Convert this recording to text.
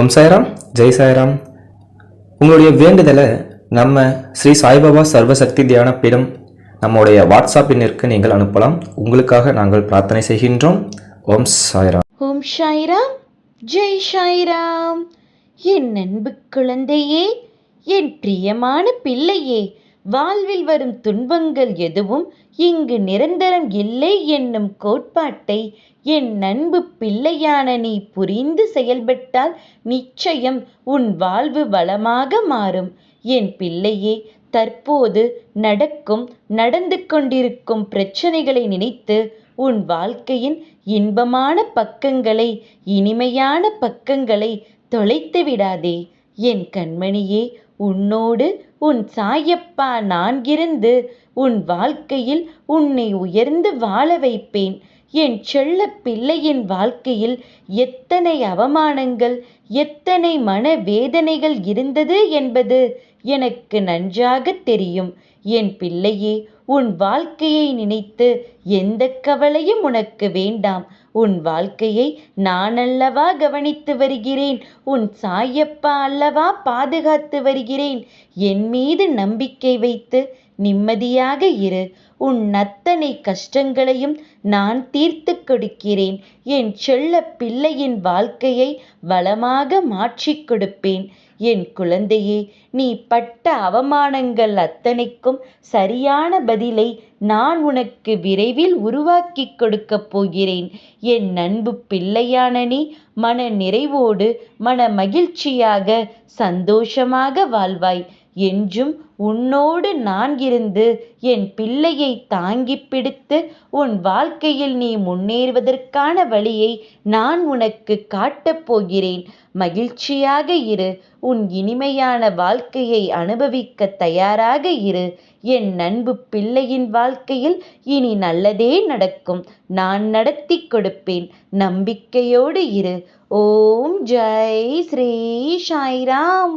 ஓம் சாய்ராம் ஜெய் சாய்ராம். உங்களுடைய வேண்டுதலை நம்ம ஸ்ரீ சாய்பாபா சர்வசக்தி தியான பீடம் நம்முடைய வாட்ஸ்அப் எண்ணிற்கு நீங்கள் அனுப்பலாம். உங்களுக்காக நாங்கள் பிரார்த்தனை செய்கின்றோம். ஓம் சாய்ராம். ஓம் சாய்ராம் ஜெய் சாய்ராம். என் அன்பு குழந்தையே என் பிரியமான பிள்ளையே வாழ்வில் வரும் துன்பங்கள் எதுவும் இங்கு நிரந்தரம் இல்லை என்னும் கோட்பாட்டை என் அன்பு பிள்ளையான நீ புரிந்து செயல்பட்டால் நிச்சயம் உன் வாழ்வு வளமாக மாறும். என் பிள்ளையே தற்போது நடக்கும் நடந்து கொண்டிருக்கும் பிரச்சனைகளை நினைத்து உன் வாழ்க்கையின் இன்பமான பக்கங்களை இனிமையான பக்கங்களை தொலைத்து விடாதே. என் கண்மணியே உன்னோடு உன் சாயப்பா நான் இருந்து உன் வாழ்க்கையில் உன்னை உயர்ந்து வாழ வைப்பேன். என் செல்ல பிள்ளையின் வாழ்க்கையில் எத்தனை அவமானங்கள் எத்தனை மன வேதனைகள் இருந்தது என்பது எனக்கு நன்றாக தெரியும். என் பிள்ளையே உன் வாழ்க்கையை நினைத்து எந்த கவலையும் உனக்கு வேண்டாம். உன் வாழ்க்கையை நான் அல்லவா கவனித்து வருகிறேன். உன் சாயப்பா அல்லவா பாதுகாத்து வருகிறேன். என் மீது நம்பிக்கை வைத்து நிம்மதியாக இரு. உன் அத்தனை கஷ்டங்களையும் நான் தீர்த்து கொடுக்கிறேன். என் செல்ல பிள்ளையின் வாழ்க்கையை வளமாக மாற்றிக் கொடுப்பேன். என் குழந்தையே நீ பட்ட அவமானங்கள் அத்தனைக்கும் சரியான பதிலை நான் உனக்கு விரைவில் உருவாக்கி கொடுக்கப் போகிறேன். என் அன்பு பிள்ளையான நீ மன நிறைவோடு மன மகிழ்ச்சியாக சந்தோஷமாக வாழ்வாய். என்றும் உன்னோடு நான் இருந்து என் பிள்ளையை தாங்கி பிடித்து உன் வாழ்க்கையில் நீ முன்னேறுவதற்கான வழியை நான் உனக்கு காட்டப் போகிறேன். மகிழ்ச்சியாக இரு. உன் இனிமையான வாழ்க்கையை அனுபவிக்க தயாராக இரு. என் நண்பு பிள்ளையின் வாழ்க்கையில் இனி நல்லதே நடக்கும். நான் நடத்தி கொடுப்பேன். நம்பிக்கையோடு இரு. ஓம் ஜெய் ஸ்ரீ சாய்ராம்.